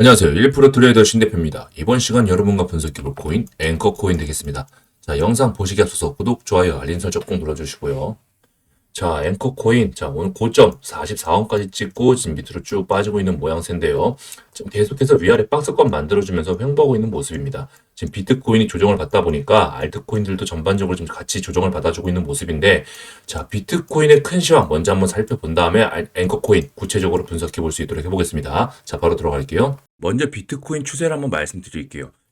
안녕하세요. 1% 트레이더 신대표입니다. 이번 시간 여러분과 분석해볼 코인, 앵커 코인 되겠습니다. 자, 영상 보시기 앞서서 구독, 좋아요, 알림 설정 꼭 눌러주시고요. 자, 앵커 코인. 자, 오늘 고점 44원까지 찍고 지금 밑으로 쭉 빠지고 있는 모양새인데요. 지금 계속해서 위아래 박스권 만들어주면서 횡보하고 있는 모습입니다. 지금 비트코인이 조정을 받다 보니까 알트코인들도 전반적으로 좀 같이 조정을 받아주고 있는 모습인데, 자, 비트코인의 큰 시황 먼저 한번 살펴본 다음에 알- 앵커 코인 구체적으로 분석해 볼 수 있도록 해보겠습니다. 자, 바로 들어갈게요. 먼저 비트코인 추세를 한번 말씀드릴게요.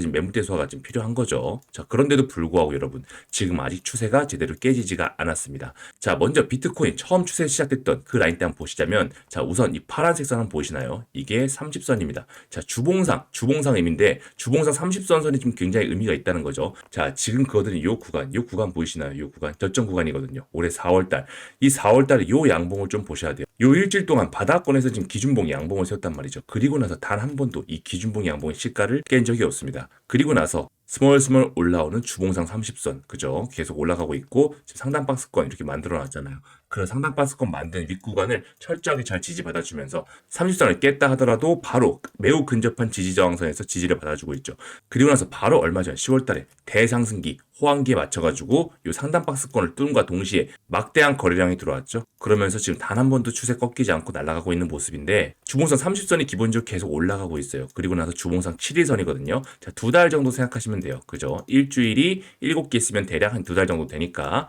서 지금 매물대 소화가 좀 필요한 거죠. 자 그런데도 불구하고 여러분 지금 아직 추세가 제대로 깨지지가 않았습니다. 자 먼저 비트코인 처음 추세 시작됐던 그 라인 때 한번 보시자면 자 우선 이 파란색 선 한번 보시나요? 이게 30선입니다. 자 주봉상 주봉상 의미인데 주봉상 30선 선이 좀 굉장히 의미가 있다는 거죠. 자 지금 그거들은 요 구간 요 구간 보이시나요? 요 구간 저점 구간이거든요. 올해 4월달 이 4월달에 요 양봉을 좀 보셔야 돼요. 요 일주일 동안 바닥권에서 지금 기준봉 양봉을 세웠단 말이죠. 그리고 나서 단 한 번도 이 기준봉 양봉의 시가를 깬 적이 없습니다. 그리고 나서 스멀스멀 올라오는 주봉상 30선 그죠? 계속 올라가고 있고 지금 상단 박스권 이렇게 만들어 놨잖아요. 그런 상단 박스권 만든 윗구간을 철저하게 잘 지지받아주면서 30선을 깼다 하더라도 바로 매우 근접한 지지 저항선에서 지지를 받아주고 있죠. 그리고 나서 바로 얼마 전 10월달에 대상승기 호황기에 맞춰가지고 이 상단 박스권을 뚫음과 동시에 막대한 거래량이 들어왔죠. 그러면서 지금 단 한 번도 추세 꺾이지 않고 날아가고 있는 모습인데 주봉상 30선이 기본적으로 계속 올라가고 있어요. 그리고 나서 주봉상 7일선이거든요. 자, 두 달 정도 생각하시면 돼요. 그죠? 일주일이 7개 있으면 대략 한 두 달 정도 되니까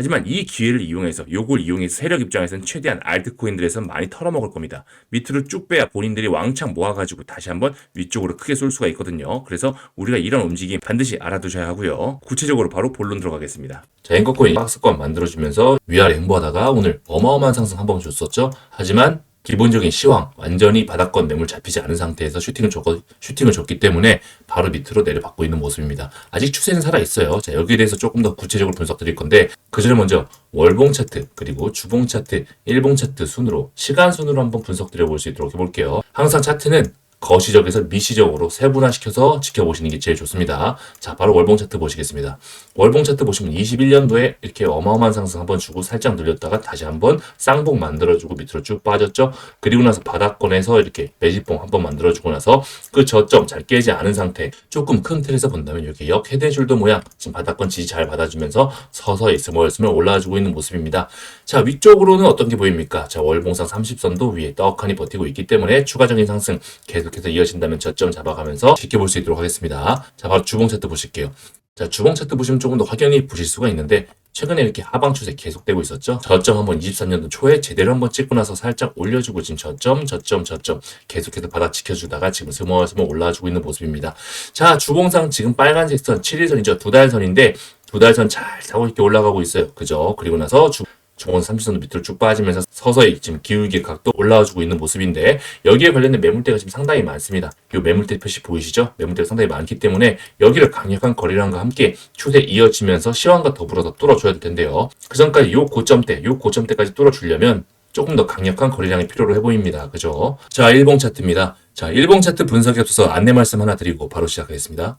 하지만 이 기회를 이용해서 요걸 이용해서 세력 입장에서는 최대한 알트코인들에서 많이 털어먹을 겁니다. 밑으로 쭉 빼야 본인들이 왕창 모아가지고 다시 한번 위쪽으로 크게 쏠 수가 있거든요. 그래서 우리가 이런 움직임 반드시 알아두셔야 하고요. 구체적으로 바로 본론 들어가겠습니다. 자, 앵커코인 박스권 만들어주면서 위아래 행보하다가 오늘 어마어마한 상승 한 번 줬었죠. 하지만 기본적인 시황, 완전히 바닥권 매물 잡히지 않은 상태에서 슈팅을 줬고, 슈팅을 줬기 때문에 바로 밑으로 내려받고 있는 모습입니다. 아직 추세는 살아 있어요. 자, 여기에 대해서 조금 더 구체적으로 분석 드릴 건데, 그 전에 먼저 월봉 차트, 그리고 주봉 차트, 일봉 차트 순으로, 시간 순으로 한번 분석 드려 볼 수 있도록 해볼게요. 항상 차트는 거시적에서 미시적으로 세분화시켜서 지켜보시는 게 제일 좋습니다. 자, 바로 월봉 차트 보시겠습니다. 월봉 차트 보시면 21년도에 이렇게 어마어마한 상승 한번 주고 살짝 늘렸다가 다시 한번 쌍봉 만들어주고 밑으로 쭉 빠졌죠. 그리고 나서 바닥권에서 이렇게 매집봉 한번 만들어주고 나서 그 저점 잘 깨지 않은 상태 조금 큰 틀에서 본다면 이렇게 역 헤드앤숄더 모양 지금 바닥권 지지 잘 받아주면서 서서히 스멀스멀 올라와주고 있는 모습입니다. 자, 위쪽으로는 어떤 게 보입니까? 자, 월봉상 30선도 위에 떡하니 버티고 있기 때문에 추가적인 상승 계속 해서 이어진다면 저점 잡아가면서 지켜볼 수 있도록 하겠습니다. 자, 바로 주봉 차트 보실게요. 자, 주봉 차트 보시면 조금 더 확연히 보실 수가 있는데 최근에 이렇게 하방 추세 계속되고 있었죠. 저점 한번 23년도 초에 제대로 한번 찍고 나서 살짝 올려주고 지금 저점, 저점, 저점 계속해서 바닥 지켜주다가 지금 스멀스멀 올라와주고 있는 모습입니다. 자, 주봉상 지금 빨간색 선 7일선이죠. 두 달 선인데 두 달 선 잘 타고 이렇게 올라가고 있어요. 그죠? 그리고 나서 주 중원 30선도 밑으로 쭉 빠지면서 서서히 지금 기울기 각도 올라와주고 있는 모습인데 여기에 관련된 매물대가 지금 상당히 많습니다. 이 매물대 표시 보이시죠? 매물대가 상당히 많기 때문에 여기를 강력한 거래량과 함께 추세 이어지면서 시황과 더불어서 뚫어줘야 될 텐데요. 그 전까지 이 고점대, 이 고점대까지 뚫어주려면 조금 더 강력한 거래량이 필요로 해 보입니다. 그죠? 자, 일봉 차트입니다. 자, 일봉 차트 분석에 앞서서 안내 말씀 하나 드리고 바로 시작하겠습니다.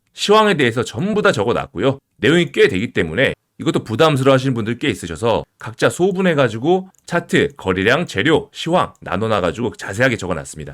시황에 대해서 전부 다 적어 놨고요. 내용이 꽤 되기 때문에 이것도 부담스러워 하시는 분들 꽤 있으셔서 각자 소분해 가지고 차트, 거래량, 재료, 시황 나눠 가지고 자세하게 적어 놨습니다.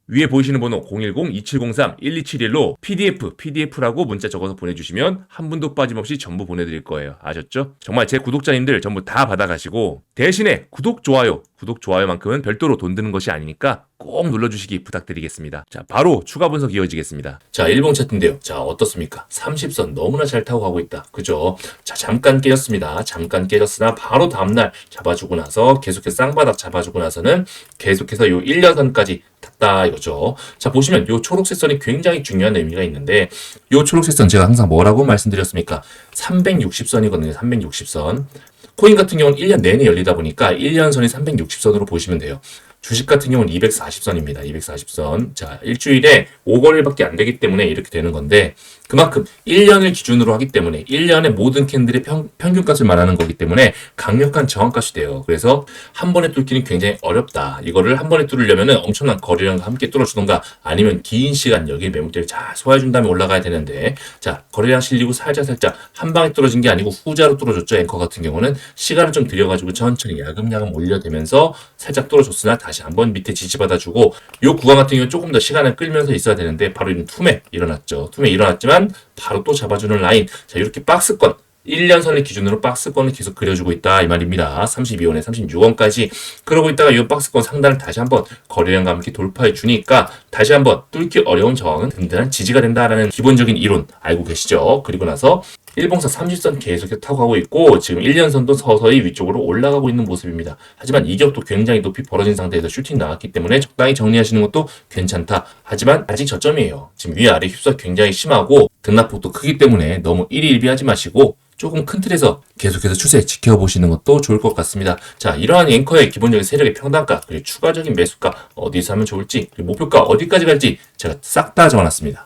위에 보이시는 번호 010-2703-1271로 PDF, PDF라고 문자 적어서 보내주시면 한 분도 빠짐없이 전부 보내드릴 거예요. 아셨죠? 정말 제 구독자님들 전부 다 받아가시고 대신에 구독, 좋아요, 구독, 좋아요만큼은 별도로 돈 드는 것이 아니니까 꼭 눌러주시기 부탁드리겠습니다. 자, 바로 추가 분석 이어지겠습니다. 자, 일봉 차트인데요. 자, 어떻습니까? 30선 너무나 잘 타고 가고 있다. 그죠? 자, 잠깐 깨졌습니다. 잠깐 깨졌으나 바로 다음날 잡아주고 나서 계속해서 쌍바닥 잡아주고 나서는 계속해서 요 1년선까지 탔다 이거죠. 자, 보시면 요 초록색 선이 굉장히 중요한 의미가 있는데 요 초록색 선 제가 항상 뭐라고 말씀드렸습니까? 360선이거든요. 360선. 코인 같은 경우는 1년 내내 열리다 보니까 1년 선이 360선으로 보시면 돼요. 주식 같은 경우는 240선입니다. 240선. 자, 일주일에 5거래밖에 안 되기 때문에 이렇게 되는 건데, 그만큼 1년을 기준으로 하기 때문에 1년의 모든 캔들의 평, 평균값을 말하는 거기 때문에 강력한 저항값이 돼요. 그래서 한 번에 뚫기는 굉장히 어렵다. 이거를 한 번에 뚫으려면 엄청난 거래량과 함께 뚫어주던가 아니면 긴 시간 여기에 매물대를 잘 소화해준 다음에 올라가야 되는데, 자, 거래량 실리고 살짝살짝 한 방에 뚫어진 게 아니고 후자로 뚫어줬죠. 앵커 같은 경우는 시간을 좀 들여가지고 천천히 야금야금 올려대면서 살짝 뚫어줬으나 다시 한번 밑에 지지받아주고 요 구간 같은 경우는 조금 더 시간을 끌면서 있어야 되는데 바로 이런 투매 일어났죠. 투매 일어났지만 바로 또 잡아주는 라인. 자, 이렇게 박스권. 1년선을 기준으로 박스권을 계속 그려주고 있다 이 말입니다. 32원에 36원까지 그러고 있다가 이 박스권 상단을 다시 한번 거래량과 함께 돌파해 주니까 다시 한번 뚫기 어려운 저항은 든든한 지지가 된다라는 기본적인 이론 알고 계시죠? 그리고 나서 일봉사 30선 계속해서 타고 가고 있고 지금 1년선도 서서히 위쪽으로 올라가고 있는 모습입니다. 하지만 이격도 굉장히 높이 벌어진 상태에서 슈팅 나왔기 때문에 적당히 정리하시는 것도 괜찮다. 하지만 아직 저점이에요. 지금 위아래 휩싸 굉장히 심하고 등락폭도 크기 때문에 너무 일희일비하지 마시고 조금 큰 틀에서 계속해서 추세 지켜보시는 것도 좋을 것 같습니다. 자, 이러한 앵커의 기본적인 세력의 평단가, 그리고 추가적인 매수가 어디서 하면 좋을지, 그리고 목표가 어디까지 갈지 제가 싹 다 적어놨습니다.